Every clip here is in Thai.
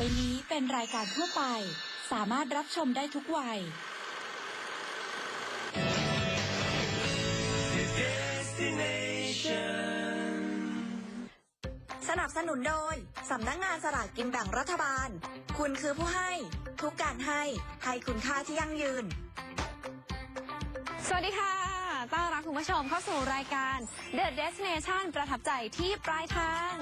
ไปนี้เป็นรายการทั่วไป สามารถรับชมได้ทุกวัย สนับสนุนโดย สำนักงงานสลากกินแบ่งรัฐบาล คุณคือผู้ให้ ทุกการให้ให้คุณค่าที่ยั่งยืน สวัสดีค่ะ ต้อนรับคุณผู้ชมเข้าสู่รายการ The Destination ประทับใจที่ปลายทาง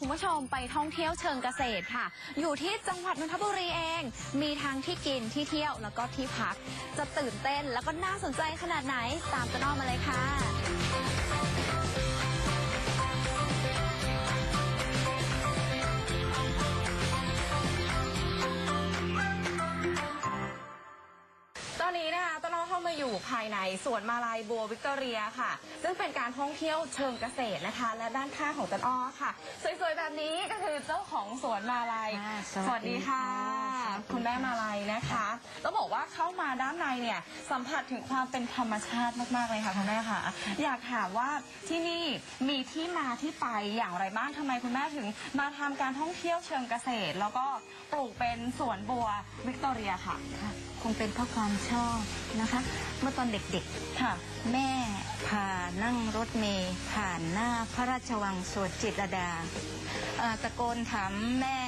คุณผู้ชมไปท่องเที่ยวเชิงเกษตรค่ะ อยู่ที่จังหวัดนนทบุรีเอง มีทั้งที่กินที่เที่ยวแล้วก็ที่พัก จะตื่นเต้นแล้วก็น่าสนใจขนาดไหน ตามต้นอ้อมาเลยค่ะามาอยู่ภายในสวนมาลายบัววิกตอเรียค่ะ ซึ่งเป็นการท่องเที่ยวเชิงเกษตรนะคะ และด้านข้างของต้นอ้อค่ะ สวยๆแบบนี้ก็คือเจ้าของสวนมาลายค่ะสสวัวัสสดีดีค่ะค่ะ คุณแม่มาลายนะคะต้องบอกว่าเข้ามาด้านในเนี่ยสัมผัสถึงความเป็นธรรมชาติมากๆเลยค่ะคุณแม่ค่ะ อยากถามว่าที่นี่มีที่มาที่ไปอย่างไรบ้างทำไมคุณแม่ถึง มาทำการท่องเที่ยวเชิงเกษตร แล้วก็ปลูกเป็นสวนบัววิกตอเรียค่ะ ค่ะคงเป็นเพราะความชอบนะคะเมื่อตอนเด็กค่ะๆแม่พานั่งรถเมล์ผ่านหน้าพระราชวังสวนจิตรลดาเอ่อตะโกนถามแม่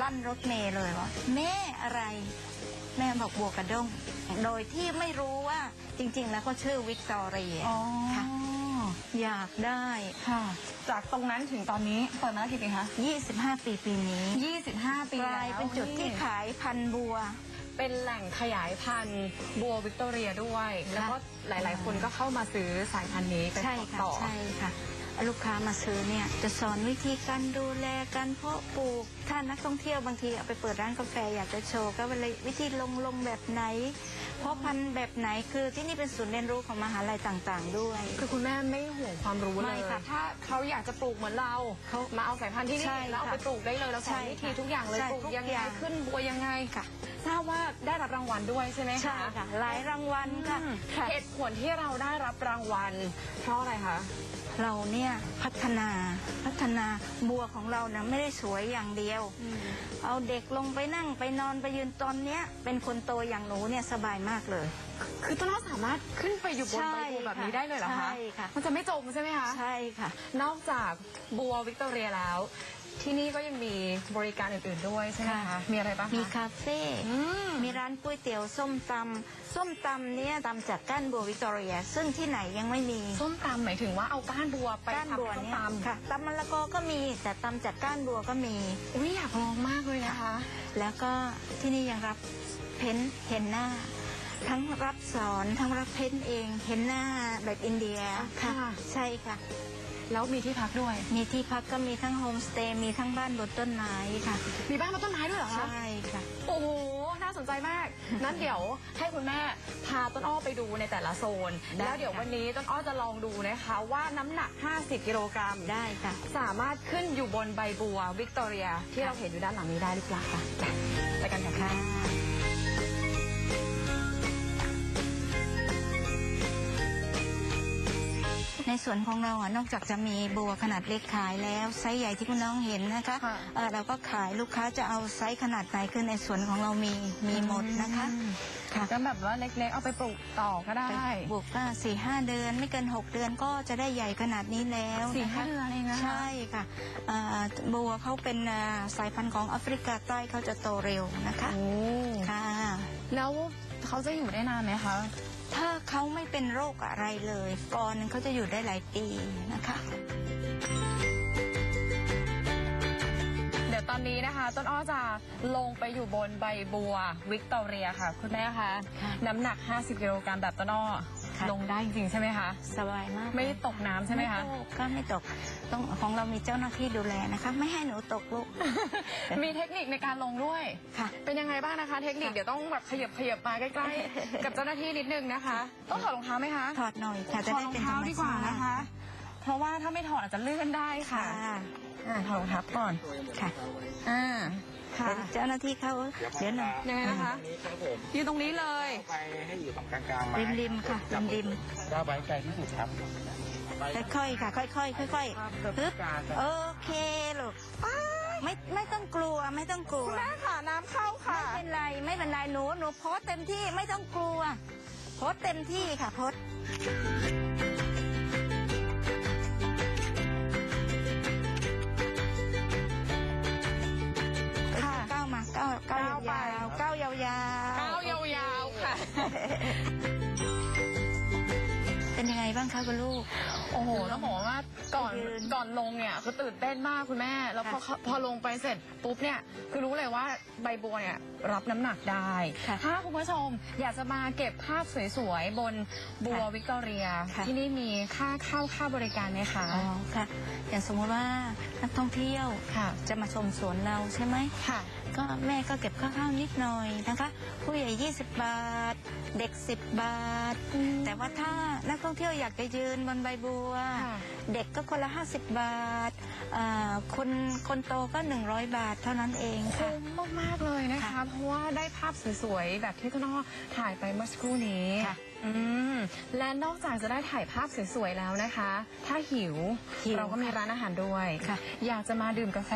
ลั่นรถเมล์เลยว่าแม่อะไร แม่บอกบัวกระด้ง โดยที่ไม่รู้ว่าจริงๆ แล้วก็ชื่อวิกตอเรียอ๋อค่ะ อยากได้ ค่ะ จากตรงนั้นถึงตอนนี้เปิดมาแล้วกี่ปีคะ25 ปีปีนี้25 ปีกลายเป็นจุดที่ขายพันธุ์บัว เป็นแหล่งขยายพันธุ์บัววิกตอเรียด้วยค่ะแล้วก็หลายๆ คนก็เข้ามาซื้อสายพันธุ์นี้ไปใช่ค่ะต่อ ใช่ค่ะ ลูกค้ามาซื้อเนี่ยจะสอนวิธีการดูแลการเพาะปลูก ถ้านักท่องเที่ยวบางทีเอาไปเปิดร้านกาแฟอยากจะโชว์ก็เลยวิธีลงลงแบบไหน เพาะพันธุ์แบบไหนคือที่นี่เป็นศูนย์เรียนรู้ของมหาลัยต่างๆ ด้วย คือคุณแม่ไม่ห่วงความรู้เลไม่ย ค่ะถ้าเขาอยากจะปลูกเหมือนเรา เขามาเอาสายพันธุ์ที่นี่ใช่แล้วเอาค่ะไปปลูกได้เลย แล้วสใช่อนวิธีค่ะทุกอย่างเลย ใช่ปลูกทุกยังอไงย่าง ขึ้นบัวยังไง ค่ะ ทราบว่าได้รับรางวัลด้วยใช่ไหมคะใช่ค่ะหลายรางวัลค่ะค่ะเหตุผลที่เราได้รับรางวัล เพราะอะไรคะ เราเนี่ยพัฒนาพัฒนาบัวของเรานะไม่ได้สวยอย่างเดียว เอาเด็กลงไปนั่งไปนอนไปยืนตอนเนี้ย เป็นคนโตอย่างหนูเนี่ยสบายมากเลย คือต้นอ้อสามารถขึ้นไปอยู่บนใบบัวแบบนี้ได้เลยเหรอคะ ใช่ค่ะ มันจะไม่จมใช่ไหมคะ ใช่ค่ะ นอกจากบัววิกตอเรียแล้ว ที่นี่ก็ยังมีบริการอื่นๆด้วยใช่ไหมคะ ค่ะ มีอะไรบ้างคะมีคาเฟ่ อืม มีร้านก๋วยเตี๋ยวส้มตำส้มตำเนี่ยตำจากก้านบัววิกตอเรีย ซึ่งที่ไหนยังไม่มีส้มตำหมายถึงว่าเอาก้านบัวไปก้านบัวทำส้มเนี่ยตำค่ะตำมะละกอก็มีแต่ตำจากก้านบัวก็มี อุ้ยอยากลองมากเลยนะคะ แล้วก็ที่นี่ยังรับเพ้นท์เห็นหน้า ทั้งรับสอนทั้งรับเพ้นท์เองเห็นหน้าแบบอินเดียค่ะ ใช่ค่ะ แล้วมีที่พักด้วย มีที่พักก็มีทั้งโฮมสเตย์มีทั้งบ้านบนต้นไม้ค่ะ มีบ้านบนต้นไม้ด้วยเหรอคะ ใช่ค่ะ โอ้โห น่าสนใจมาก นั้นเดี๋ยวให้คุณแม่พาต้นอ้อไปดูในแต่ละโซน ได้แล้วเดี๋ยวค่ะ วันนี้ต้นอ้อจะลองดูนะคะว่าน้ำหนัก 50 กิโลกรัม ได้ค่ะ สามารถขึ้นอยู่บนใบบัววิกตอเรียที่เราเห็นอยู่ด้านหลังนี้ได้หรือเปล่าคะไปไปกันค่ะ ค่ะ ส่วนของเราอะนอกจากจะมีบัวขนาดเล็กขายแล้วไซส์ใหญ่ที่คุณน้องเห็นนะคะค่ะ เอ่อเราก็ขายลูกค้าจะเอาไซส์ขนาดไหนคือในส่วนของเรามีมีหมดนะคะค่ะ ก็แบบว่าเล็กๆ เอาไปปลูกต่อก็ได้บุกก็สี่ห้าเดือนไม่เกินหกเดือนก็จะได้ใหญ่ขนาดนี้แล้วสี่นะห้าคะเดือนเองนะคะ ใช่ค่ะเอ่อบัวเขาเป็นอ่าสายพันธุ์ของแอฟริกาใต้เขาจะโตเร็วนะคะโอ้ค่ะ แล้วเขาจะอยู่ได้นานไหมคะ ถ้าเขาไม่เป็นโรคอะไรเลยกอนเขาจะอยู่ได้หลายปีนะคะ อนนี้นะคะ ต้นอ้อจะลงไปอยู่บนใบบัววิกตอเรียค่ะ คุณแม่คะค่ะน้ำหนัก 50กิโลกรัมแบบต้นอ้อค่ะ ลงได้จริงๆใช่ไหมคะสบายมากไม่ตกน้ำใช่ไหมคะ ตกก็ไม่ตกต้องของเรามีเจ้าหน้าที่ดูแลนะคะ ไม่ให้หนูตกลูก มีเทคนิคในการลงด้วย ค่ะ เป็นยังไงบ้างนะคะ เทคนิคค่ะ เดี๋ยวต้องแบบขยับขยับมาใกล้ๆ กับเจ้าหน้าที่นิดนึงนะคะ ต้องถอดรองเท้าไหมคะถอดหน่อยค่ะจะถอดได้รองเป็นธรเท้ารมดีกว่าชาตินะคะ เพราะว่าถ้าไม่ถอดอาจจะลื่นได้ค่ะ ค่ะ อ่าถอดรองเท้าก่อนค่ะ อ่าค่ะเดี๋ยวเจ้าหน้าที่เขาเดี๋ยวหน่อยยังไงนะคะตรงนี้ครับผมอยู่ตรงนี้เลย ไปให้อยู่ตรงกลางๆไม้ริมริมๆค่ะริมริมก้าวไปไกลที่สุดครับไปๆค่อยๆค่ะ ค่อยๆค่อยๆฮึบโอเคลูกไม่ไม่ต้องกลัวไม่ต้องกลัวแม่ค่ะน้ำเข้าค่ะ ไม่เป็นไรไม่เป็นไรหนูหนูโพสต์เต็มที่ไม่ต้องกลัว โพสต์เต็มที่ค่ะโพส คะคุณลูก โอ้โหต้องบอกว่าก่อนยืน ก่อนลงเนี่ยคือตื่นเต้นมากคุณแม่ แล้วพอพอลงไปเสร็จปุ๊บเนี่ยคือรู้เลยว่าใบบัวเนี่ยรับน้ำหนักได้ ค่ะถ้าคุณผู้ชมอยากจะมาเก็บภาพสวยๆ บนบัวค่ะวิกตอเรีย ค่ะ ที่นี่มีค่าเข้าค่าบริการไหมคะ อ๋อค่ะ อย่างสมมติว่านักท่องเที่ยวค่ะ จะมาชมสวนเราใช่ไหม ค่ะ ก็แม่ก็เก็บค่าข้าวนิดหน่อยนะคะ ผู้ใหญ่ 20 บาท เด็ก 10 บาท แต่ว่าถ้านักท่องเที่ยวอยากจะยืนบนใบบัวค่ะเด็กก็คนละ 50 บาทอ่าคนคนโตก็ 100 บาทเท่านั้นเองค่ะคุ้มมากๆเลยนะคะค่ะเพราะว่าได้ภาพสวยๆ แบบที่คุณน้อถ่ายไปเมื่อสักครู่นี้ค่ะ อืมและนอกจากจะได้ถ่ายภาพสวยๆแล้วนะคะ ถ้าหิวหิวเราก็มีร้านอาหารด้วย ค่ะอยากจะมาดื่มกาแฟ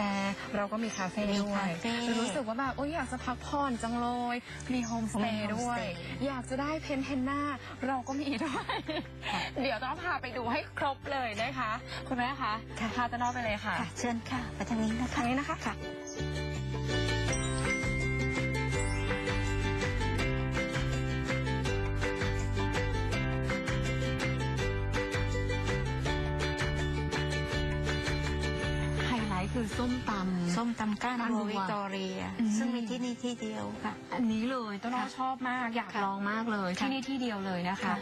เราก็มีคาเฟ่มีด้วย คาเฟ่รู้สึกว่าแบบโอ้ยอยากจะพักผ่อนจังเลย มีโฮมสเตมีย์โฮมด้วยสเตย์อยากจะได้เพนเทนหน้าเราก็มีด้วยเดี๋ยวต้องพาไปดูให้ครบเลยนะคะ คุณแม่คะพาตะนอไปเลยค่ะ ค่ะ เชิญค่ะไปทางนี้นะคะ ทางนี้นะคะค่ะ ส้มตำ ส้มตำก้านก้านบับัวววิกตอเรีย อืม ซึ่งมีที่นี่ที่เดียวค่ะ อันนี้เลยต้นอ้อค่ะชอบมากอยากค่ะลองมากเลย ค่ะที่นี่ที่เดียวเลยนะคะ ค่ะ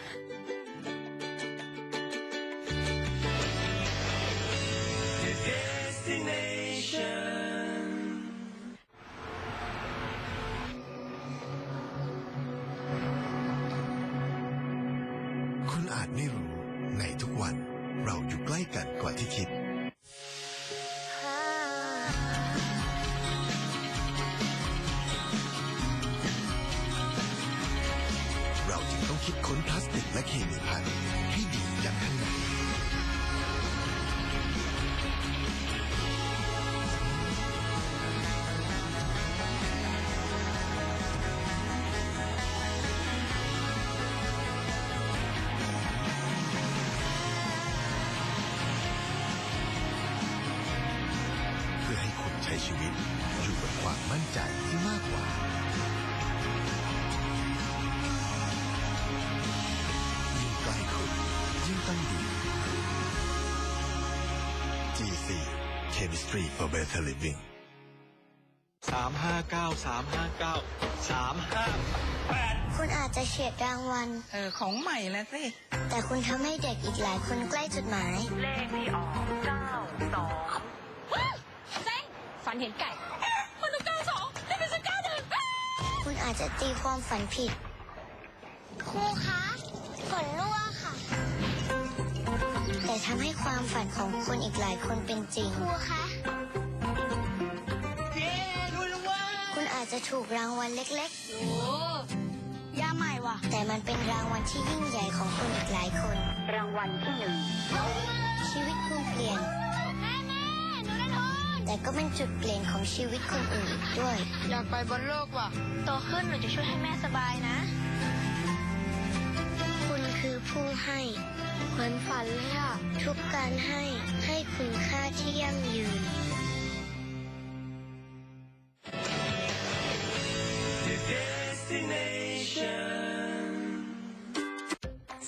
ช้ชีวิต อยู่บนความมั่นใจที่มากกว่า ยิ่งใกล้คุณยิ่งต้องดี GC Chemistry for Better Living สามห้าเก้าสามห้าเก้าสามห้าคุณอาจจะเฉียดรางวัล เออ ของใหม่แล้วสิ แต่คุณทำให้เด็กอีกหลายคนใกล้จุดหมายฝันเห็นไก่มันต้องเก้าสองให้เป็นสักเก้าหนึ่งคุณอาจจะตีความฝันผิด ครูคะฝนรั่วค่ะ แต่ทำให้ความฝันของคุณอีกหลายคนเป็นจริง ครูคะ เย้รู้แล้วว่าคุณอาจจะถูกรางวัลเล็กๆโอ้ยาใหม่ว่ะแต่มันเป็นรางวัลที่ยิ่งใหญ่ของคุณอีกหลายคน รางวัลที่หนึ่งชีวิตคุณเปลี่ยน แต่ก็เป็นจุดเปลี่ยนของชีวิตคนอื่นอีกด้วย อยากไปบนโลกว่ะ โตขึ้นหนูจะช่วยให้แม่สบายนะ คุณคือผู้ให้เหมือนฝันเลยอะทุกการให้ให้คุณค่าที่ยั่งยืน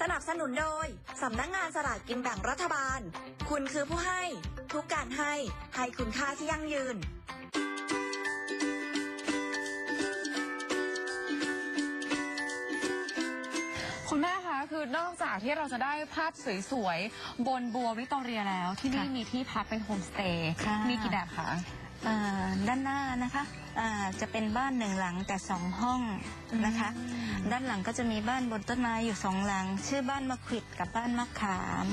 สนับสนุนโดย สำนักงานสลากกินแบ่งรัฐบาล คุณคือผู้ให้ ทุกการให้ ให้คุณค่าที่ยั่งยืน คุณแม่คะคือนอกจากที่เราจะได้ภาพสวยๆ บนบัววิกตอเรียแล้ว ที่นี่ค่ะมีที่พักเป็นโฮมสเตย์ค่ะ มีกี่แบบคะ อ่าด้านหน้านะคะอ่าจะเป็นบ้านหนึ่งหลังแต่สองห้องนะคะ ด้านหลังก็จะมีบ้านบนต้นไม้อยู่สองหลัง ชื่อบ้านมะขวิดกับบ้านมะขาม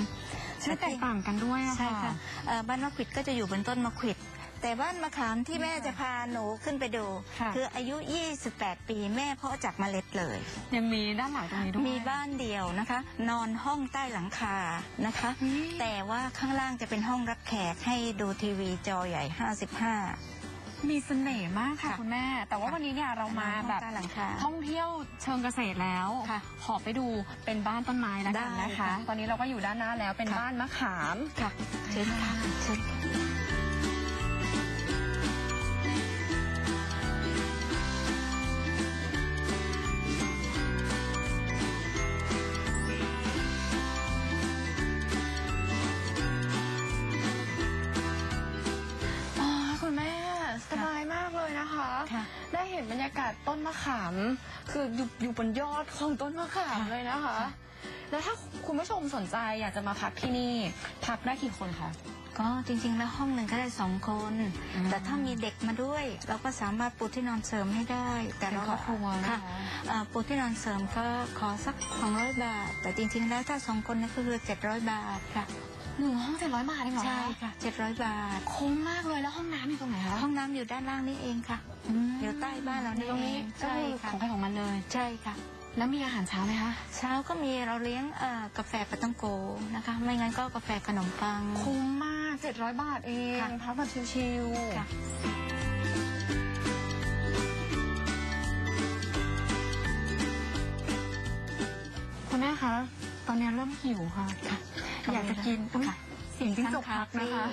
ชื่อแตกต่างกันด้วยอะใช่ค่ะเอ่อบ้านมะขวิดก็จะอยู่บนต้นมะขวิด แต่บ้านมะขามที่แม่จะพาหนูขึ้นไปดูค่ะคืออายุ 28 ปีแม่เพาะจากเมล็ดเลย ยังมีด้านหลังตรงนี้ด้วย มีบ้านเดียวนะคะ นอนห้องใต้หลังคานะคะ อืม แต่ว่าข้างล่างจะเป็นห้องรับแขกให้ดูทีวีจอใหญ่ 55 มีเสน่ห์มากค่ะค่ะคุณแม่ แต่ว่าวันนี้เนี่ยเรามาแบบห้องใต้หลังคาท่องเที่ยวเชิงเกษตรแล้วค่ะขอไปดูเป็นบ้านต้นไม้แล้วกันได้นะคะ ค่ะตอนนี้เราก็อยู่ด้านหน้าแล้วเป็นค่ะ บ้านมะขาม ค่ะเชิญค่ะเชิญค่ะ นมะขาม คืออยู่อยู่บนยอดของต้นมะขามเลยนะคะ แล้วถ้าคุณผู้ชมสนใจอยากจะมาพักที่นี่ พักได้กี่คนคะ ก็จริงๆ แล้วห้องหนึ่งก็ได้สองคน อืมแต่ถ้ามีเด็กมาด้วย เราก็สามารถปูที่นอนเสริมให้ได้ แต่เป็นเราครอบครัวนะคะ ค่ะอ่าปูที่นอนเสริมก็ขอสัก 200 บาท แต่จริงๆ แล้วถ้าสองคนนี่ก็คือ 700 บาทค่ะ หนึ่งห้องเจ็ดร้อยบาทเองเหรอใช่ค่ะ 700 บาท คุ้มมากเลยแล้วห้องน้ำอยู่ตรงไหนคะ ห้องน้ำอยู่ด้านล่างนี่เองค่ะ อยู่ใต้บ้านเรานี่ตรงนี้เองก็ใช่คือค่ะของใครของมันเลย ใช่ค่ะ แล้วมีอาหารเช้าไหมคะ เช้าก็มีเราเลี้ยงเอ่อกาแฟปาตังโกนะคะ ไม่งั้นก็กาแฟขนมปัง คุ้มมากเจ็ดร้อยบาทเองค่ะพักแบบชิลค่ะๆคุณแม่คะ ตอนนี้เริ่มหิวค่ะค่ะอยากจะกินอุ๊ยค่ะเสียงจิ้งจกพักนะคะ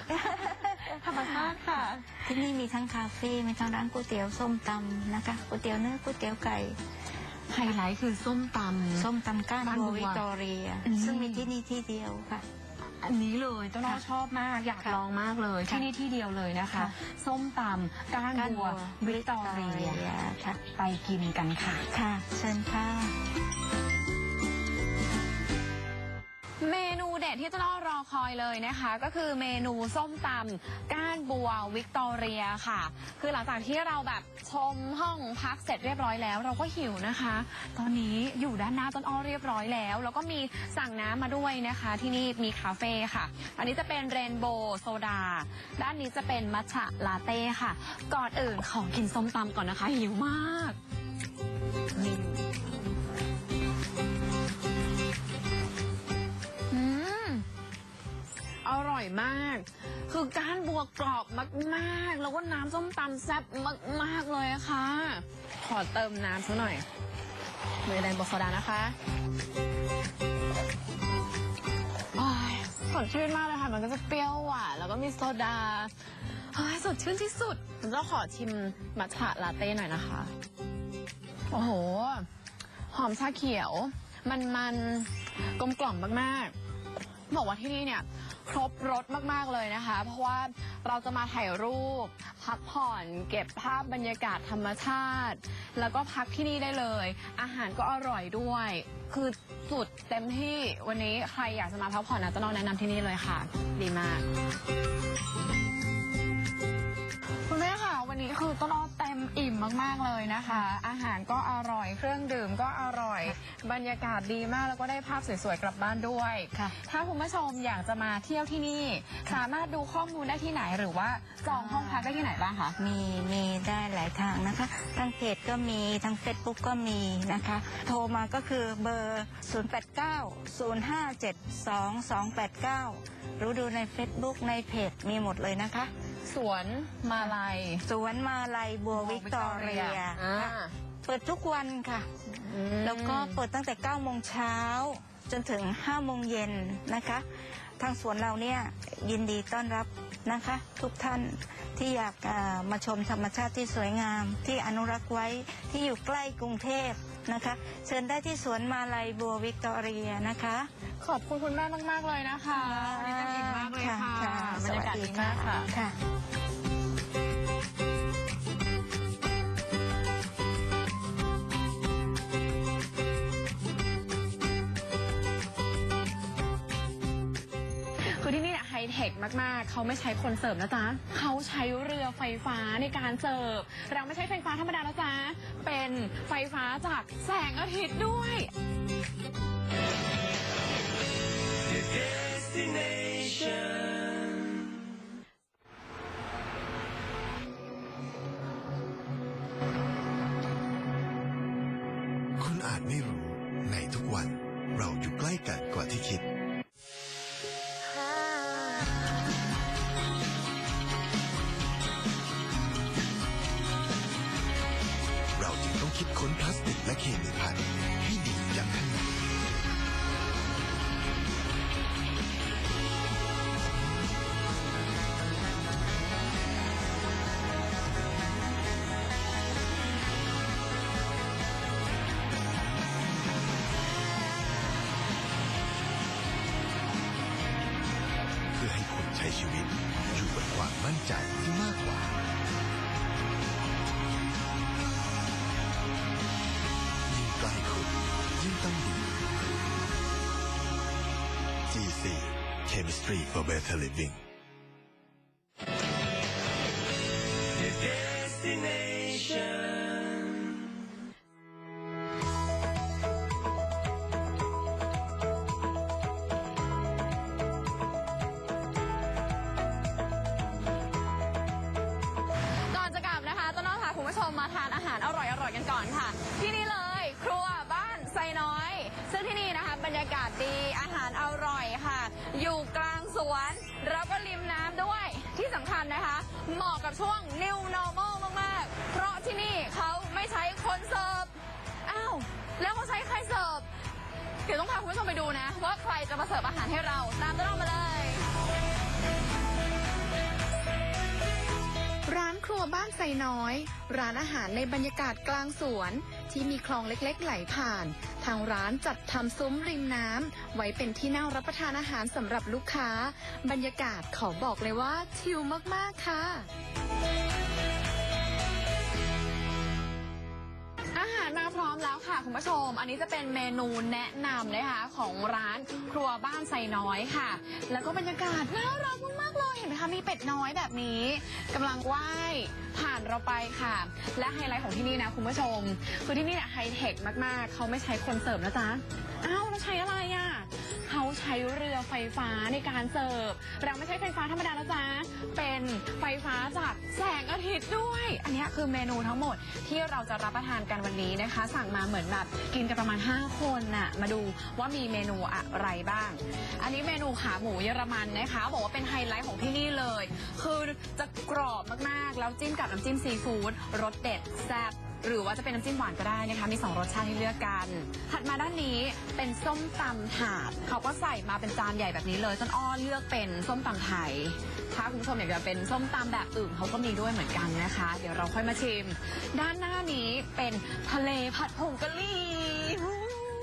ธรรมชาติค่ะ ที่นี่มีทั้งคาเฟ่มีทั้งร้านก๋วยเตี๋ยวส้มตำนะคะก๋วยเตี๋ยวเนื้อก๋วยเตี๋ยวไก่ ไฮไลท์คือส้มตำ ส้มตำก้านก้านบับัวววิกตอเรีย อืม ซึ่งมีที่นี่ที่เดียวค่ะ อันนี้เลยต้นอ้อค่ะชอบมากอยากค่ะลองมากเลยค่ะที่นี่ที่เดียวเลยนะคะ ค่ะ ส้มตำก้านก้านบับัวววิกตอเรียค่ะ ไปกินกันค่ะ ค่ะ เชิญค่ะ เมนูเด็ดที่ต้อ้อรอคอยเลยนะคะ ก็คือเมนูส้มตำก้านบัววิกตอเรียค่ะ คือหลังจากที่เราแบบชมห้องพักเสร็จเรียบร้อยแล้ว เราก็หิวนะคะ ตอนนี้อยู่ด้านหน้าต้นอ้อเรียบร้อยแล้ว แล้วก็มีสั่งน้ำมาด้วยนะคะ ที่นี่มีคาเฟ่ค่ะ อันนี้จะเป็นเรนโบว์โซดา ด้านนี้จะเป็นมัทฉะลาเต้ค่ะ ก่อนอื่นขอกินส้มตำก่อนนะคะหิวมาก มาก คือกานบัวกกรอบมากๆ แล้วก็น้ำส้มตำแซ่บมากๆเลยะค่ะ ขอเติมน้ำซะหน่อยเมยแดงโบวโซดานะคะโอ้ยสดชื่นมากเลยค่ะ มันก็จะเปรี้ยวหวานแล้วก็มีโซดาเฮ้ยสดชื่นที่สุดผมจะขอชิมมัทฉะลาเต้หน่อยนะคะ โอ้โห หอมชาเขียว มันมันกลมกล่อมมากๆ บอกว่าที่นี่เนี่ย ครบรถมากๆเลยนะคะ เพราะว่าเราจะมาถ่ายรูป พักผ่อน เก็บภาพบรรยากาศธรรมชาติ แล้วก็พักที่นี่ได้เลย อาหารก็อร่อยด้วย คือสุดเต็มที่วันนี้ใครอยากจะมาพักผ่อนนะจะนอนแนะนำที่นี่เลยค่ะ ดีมาก วันนี้คือต้นอ้อเต็มอิ่มมาก ๆ เลยนะคะ อาหารก็อร่อยเครื่องดื่มก็อร่อย บรรยากาศดีมากแล้วก็ได้ภาพสวย ๆ กลับบ้านด้วย ค่ะ ถ้าคุณผู้ชมอยากจะมาเที่ยวที่นี่ สามารถดูข้อมูลได้ที่ไหนหรือว่าจองห้องพักได้ที่ไหนบ้างคะ มีมีได้หลายทางนะคะ ทางเพจก็มีทางเฟซบุ๊กก็มีนะคะ โทรมาก็คือเบอร์ 089-057-2289 รู้ดูใน Facebook ในเพจมีหมดเลยนะคะ สวนมาลัย สวนมาลัยบัววิกตอเรียอ่า ค่ะเปิดทุกวันค่ะอืมแล้วก็เปิดตั้งแต่9โมงเช้า จนถึง5โมงเย็นนะคะ ทางสวนเราเนี่ยยินดีต้อนรับนะคะ ทุกท่านที่อยากเอ่อมาชมธรรมชาติที่สวยงาม ที่อนุรักษ์ไว้ที่อยู่ใกล้กรุงเทพนะคะ เชิญได้ที่สวนมาลัยบัววิกตอเรียนะคะ ขอบคุณคุณแม่มาก ๆ เลยนะคะวันนี้เต็มอิ่มมากเลยค่ะบรรยากาศดีมากค่ะ เทคมาก ๆ เขาไม่ใช้คนเสิร์ฟนะจ๊ะเขาใช้เรือไฟฟ้าในการเสิร์ฟ เราไม่ใช่ไฟฟ้าธรรมดานะจ๊ะเป็นไฟฟ้าจากแสงอาทิตย์ด้วย The ค Chemistry for Better Living ผู้ชมไปดูนะ ว่าใครจะมาเสิร์ฟอาหารให้เรา ตามต้นน้องมาเลย ร้านครัวบ้านไซน้อย ร้านอาหารในบรรยากาศกลางสวน ที่มีคลองเล็กๆ ไหลผ่าน ทางร้านจัดทำซุ้มริมน้ำไว้เป็นที่นั่งรับประทานอาหารสำหรับลูกค้า บรรยากาศขอบอกเลยว่าชิลมากๆค่ะ คุณผู้ชม อันนี้จะเป็นเมนูแนะนำนะคะของร้านครัวบ้านไซน้อยค่ะ แล้วก็บรรยากาศน่ารักมากๆเลยเห็นไหมคะมีเป็ดน้อยแบบนี้กำลังไหว้ผ่านเราไปค่ะ และไฮไลท์ของที่นี่นะคุณผู้ชม คือที่นี่เนี่ยไฮเทคมากๆ เขาไม่ใช้คนเสิร์ฟนะจ๊ะอ้าวแล้วใช้อะไรอะ เขาใช้เรือไฟฟ้าในการเสิร์ฟเราไม่ใช่ไฟฟ้าธรรมดานะจ๊ะเป็นไฟฟ้าจากแสงอาทิตย์ด้วย อันนี้คือเมนูทั้งหมดที่เราจะรับประทานกันวันนี้นะคะ สั่งมาเหมือนแบบกินกันประมาณ 5 คนน่ะมาดูว่ามีเมนูอะไรบ้าง อันนี้เมนูขาหมูเยอรมันนะคะ บอกว่าเป็นไฮไลท์ของที่นี่เลย คือจะกรอบมากๆ แล้วจิ้มกับน้ำจิ้มซีฟู้ดรสเด็ดแซ่บ หรือว่าจะเป็นน้ำจิ้มหวานก็ได้นะคะ มี 2 รสชาติให้เลือกกัน ถัดมาด้านนี้เป็นส้มตำถาด เขาก็ใส่มาเป็นจานใหญ่แบบนี้เลยต้นอ้อเลือกเป็นส้มตำไทย ถ้าคุณผู้ชมอยากจะเป็นส้มตำแบบอื่นเขาก็มีด้วยเหมือนกันนะคะ เดี๋ยวเราค่อยมาชิม ด้านหน้านี้เป็นทะเลผัดผงกะหรี่หู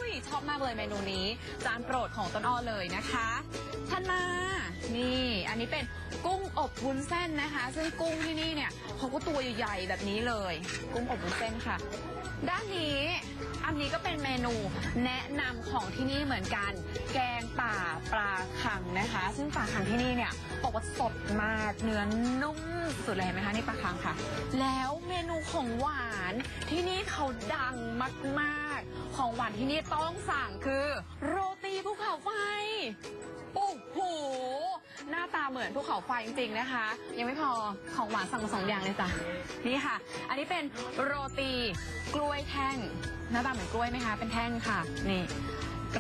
ยชอบมากเลยเมนูนี้ จานโปรดของต้นอ้อเลยนะคะ ท่านมา นี่ อันนี้เป็น กุ้งอบวุ้นเส้นนะคะ ซึ่งกุ้งที่นี่เนี่ยเขาก็ตัวใหญ่ๆแบบนี้เลย กุ้งอบวุ้นเส้นค่ะ ด้านนี้อันนี้ก็เป็นเมนูแนะนำของที่นี่เหมือนกัน แกงป่าปลาคังนะคะ ซึ่งปลาคังที่นี่เนี่ยบอกว่าสดมากเนื้อนุ่มสุดเลยเห็นไหมคะนี่ปลาคังค่ะ แล้วเมนูของหวานที่นี่เขาดังมากๆ ของหวานที่นี่ต้องสั่งคือ โรตีภูเขาไฟโอ้โห หน้าตาเหมือนภูเขาไฟจริงๆนะคะ ยังไม่พอของหวานสั่งมาสองอย่างเลยจ้ะนี่ค่ะ อันนี้เป็นโรตีกล้วยแท่งหน้าตาเหมือนกล้วยไหมคะ เป็นแท่งค่ะ นี่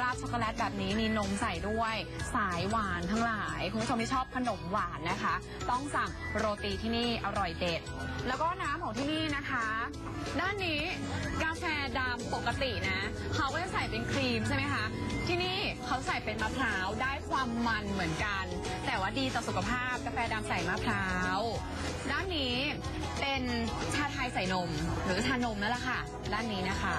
ราดช็อกโกแลตแบบนี้มีนมใส่ด้วยสายหวานทั้งหลาย คุณผู้ชมที่ชอบขนมหวานนะคะ ต้องสั่งโรตีที่นี่อร่อยเด็ด แล้วก็น้ำของที่นี่นะคะ ด้านนี้กาแฟดำปกตินะเขาก็จะใส่เป็นครีมใช่ไหมคะที่นี่เขาใส่เป็นมะพร้าวได้ความมันเหมือนกัน แต่ว่าดีต่อสุขภาพกาแฟดำใส่มะพร้าวด้านนี้เป็นชาไทยใส่นม หรือชานมนั่นแหละค่ะ ด้านนี้นะคะ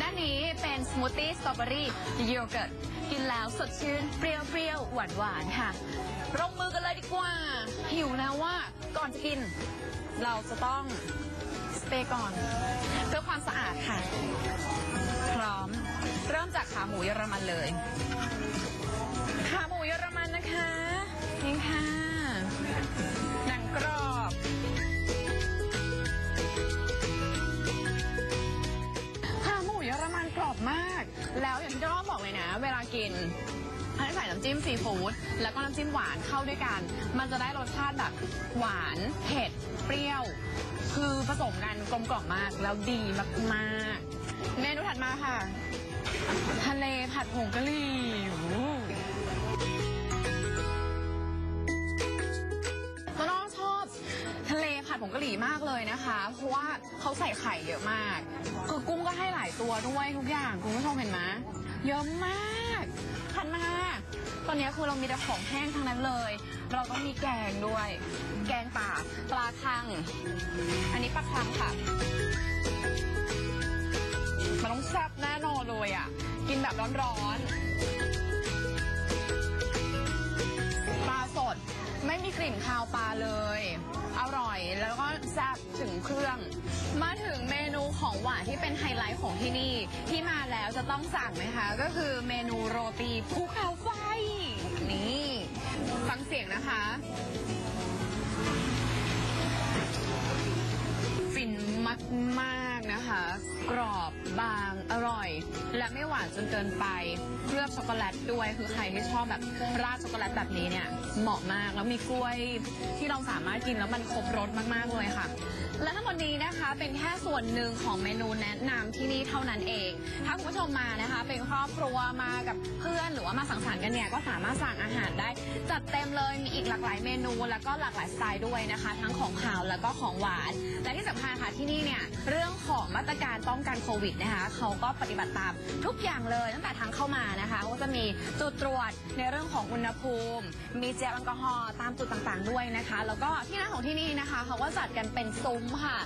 ด้านนี้เป็นสมูทตี้สตรอเบอรี่โยเกิร์ตกินแล้วสดชื่น เปรี้ยวๆหวานๆค่ะลงมือกันเลยดีกว่า หิวแล้วว่าก่อนจะกิน เราจะต้องสเปรย์ก่อน เพื่อความสะอาดค่ะ พร้อม เริ่มจากขาหมูเยอรมันเลย ขาหมูเยอรมันนะคะนี่ค่ะ กินให้ใส่น้ำจิ้มซีฟู้ดแล้วก็น้ำจิ้มหวานเข้าด้วยกัน มันจะได้รสชาติแบบหวานเผ็ดเปรี้ยว คือผสมกันกลมกล่อมมากแล้วดีมากๆเมนูถัดมาค่ะ ทะเลผัดผงกะหรี่ งกะหรี่มากเลยนะคะ เพราะว่าเขาใส่ไข่เยอะมาก คือกุ้งก็ให้หลายตัวด้วยทุกอย่างคุณผู้ชมเห็นไหมเยอะมากขันมาตอนนี้คือเรามีแต่ของแห้งทั้งนั้นเลย เราต้องมีแกงด้วย แกงป่าปลาคัง อันนี้ปลาคังค่ะ มันต้องแซ่บแน่นอนเลยอะ กินแบบร้อนๆ ปลาสดไม่มีกลิ่นคาวปลาเลย อยแล้วก็แซ่บถึงเครื่อง มาถึงเมนูของหวานที่เป็นไฮไลท์ของที่นี่ ที่มาแล้วจะต้องสั่งไหมคะ ก็คือเมนูโรตีภูเขาไฟ นี่ ฟังเสียงนะคะ ฟินมากๆนะคะ กรอบ บางอร่อย และไม่หวานจนเกินไปเคลือบช็อกโกแลตด้วยคือใครที่ชอบแบบราดช็อกโกแลตแบบนี้เนี่ยเหมาะมากแล้วมีกล้วยที่เราสามารถกินแล้วมันครบรสมากๆเลยค่ะและทั้งหมดนี้นะคะเป็นแค่ส่วนหนึ่งของเมนูแนะนำที่นี่เท่านั้นเอง ถ้าคุณผู้ชมมานะคะ เป็นครอบครัวมากับเพื่อนหรือว่ามาสังสรรค์กันเนี่ยก็สามารถสั่งอาหารได้ จัดเต็มเลยมีอีกหลากหลายเมนู แล้วก็หลากหลายสไตล์ด้วยนะคะ ทั้งของขาวแล้วก็ของหวาน และที่สำคัญค่ะที่นี่เนี่ยเรื่องของมาตรการป้องกันโควิดนะคะเขาก็ปฏิบัติตามทุกอย่างเลยตั้งแต่ทางเข้ามานะคะก็จะมีจุดตรวจในเรื่องของอุณหภูมิ มีเจลแอลกอฮอล์ตามจุดต่างๆด้วยนะคะ แล้วก็ที่นั่งของที่นี่นะคะเขาก็จัดกันเป็นซุ้มค่ะ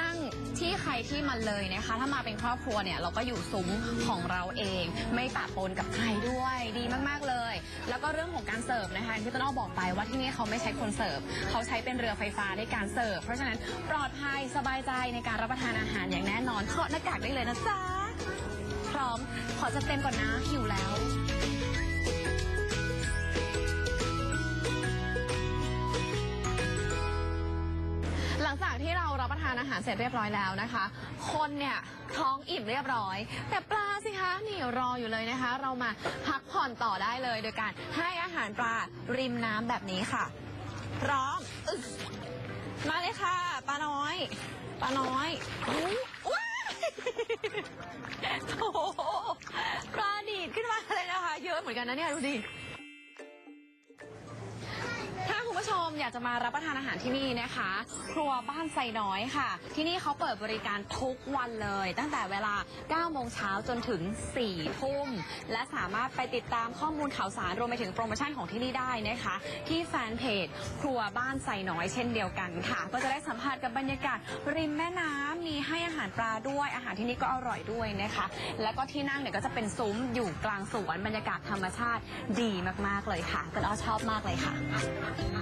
นั่งที่ใครที่มันเลยนะคะ ถ้ามาเป็นครอบครัวเนี่ยเราก็อยู่ซุ้มของเราเอง ไม่ปะปนกับใครด้วยดีมากๆเลย แล้วก็เรื่องของการเสิร์ฟนะคะที่ต้นอ้อบอกไปว่าที่นี่เขาไม่ใช้คนเสิร์ฟเขาใช้เป็นเรือไฟฟ้าในการเสิร์ฟเพราะฉะนั้นปลอดภัยสบายใจในการรับประทานอาหารอย่างแน่นอนถอดหน้ากากได้เลยนะจ๊ะพร้อมขอจะเต็มก่อนนะหิวแล้ว งจากที่เรารับประทานอาหารเสร็จเรียบร้อยแล้วนะคะ คนเนี่ยท้องอิ่มเรียบร้อย แต่ปลาสิคะนี่รออยู่เลยนะคะ เรามาพักผ่อนต่อได้เลย โดยการให้อาหารปลาริมน้ำแบบนี้ค่ะ พร้อมอึมาเลยค่ะปลาน้อยปลาน้อยว้าโอ้โหปลาดีดขึ้นมาเลยนะคะ เยอะเหมือนกันนะเนี่ยดูดิถ้า คุณผู้ชมอยากจะมารับประทานอาหารที่นี่นะคะ ครัวบ้านไซน้อยค่ะ ที่นี่เขาเปิดบริการทุกวันเลย ตั้งแต่เวลา 9 โมงเช้าจนถึง 4 ทุ่ม และสามารถไปติดตามข้อมูลข่าวสาร รวมไปถึงโปรโมชั่นของที่นี่ได้นะคะ ที่แฟนเพจครัวบ้านไซน้อยเช่นเดียวกันค่ะ ก็จะได้สัมผัสกับบรรยากาศริมแม่น้ำมีให้อาหารปลาด้วย อาหารที่นี่ก็อร่อยด้วยนะคะ แล้วก็ที่นั่งเนี่ยก็จะเป็นซุ้มอยู่กลางสวนบรรยากาศธรรมชาติดีมากๆเลยค่ะเป็นอ้อชอบมากเลยค่ะ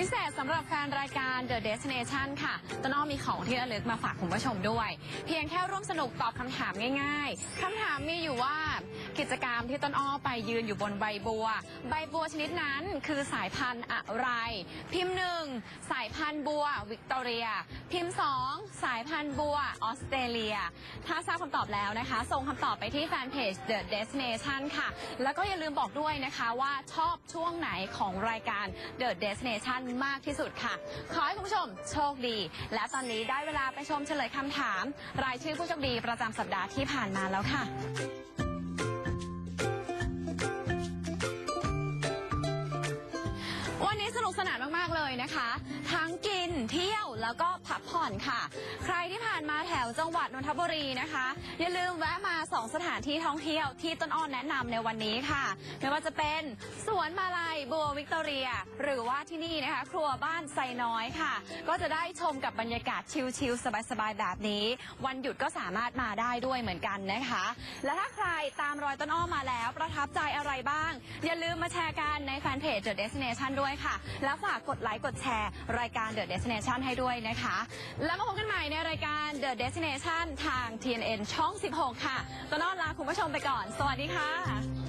พิเศษสำหรับแฟนรายการ The Destination ค่ะต้นอ้อมีของที่ระลึกมาฝากคุณผู้ชมด้วย เพียงแค่ร่วมสนุกตอบคำถามง่ายๆคำถามมีอยู่ว่ากิจกรรมที่ต้นอ้อไปยืนอยู่บนใบบัว ใบบัวชนิดนั้นคือสายพันธุ์อะไร พิมพ์หนึ่งสายพันธุ์บัววิกตอเรีย พิมพ์สองสายพันธุ์บัวออสเตรเลีย ถ้าทราบคำตอบแล้วนะคะ ส่งคำตอบไปที่แฟนเพจ The Destination ค่ะ แล้วก็อย่าลืมบอกด้วยนะคะว่าชอบช่วงไหนของรายการ The Destination มากที่สุดค่ะ ขอให้คุณผู้ชมโชคดี และตอนนี้ได้เวลาไปชมเฉลยคำถาม รายชื่อผู้โชคดีประจำสัปดาห์ที่ผ่านมาแล้วค่ะวันนี้สนุกสนานมาก ๆ เลยนะคะ แล้วก็พักผ่อนค่ะ ใครที่ผ่านมาแถวจังหวัดนนทบุรีนะคะ อย่าลืมแวะมา 2 สถานที่ท่องเที่ยวที่ต้นอ้อนแนะนำในวันนี้ค่ะ ไม่ว่าจะเป็นสวนมาลัยบัววิกตอเรีย หรือว่าที่นี่นะคะ ครัวบ้านไซน้อยค่ะ ก็จะได้ชมกับบรรยากาศชิลๆสบายๆแบบนี้ วันหยุดก็สามารถมาได้ด้วยเหมือนกันนะคะ และถ้าใครตามรอยต้นอ้อมาแล้วประทับใจอะไรบ้าง อย่าลืมมาแชร์กันในแฟนเพจ The Destination ด้วยค่ะ แล้วฝากกดไลค์กดแชร์ รายการ The Destination ให้ด้วยนะคะ แล้วมาพบกันใหม่ในรายการ The Destination ทาง TNN ช่อง 16 ค่ะตอนอ้ลาคุณผู้ชมไปก่อน สวัสดีค่ะ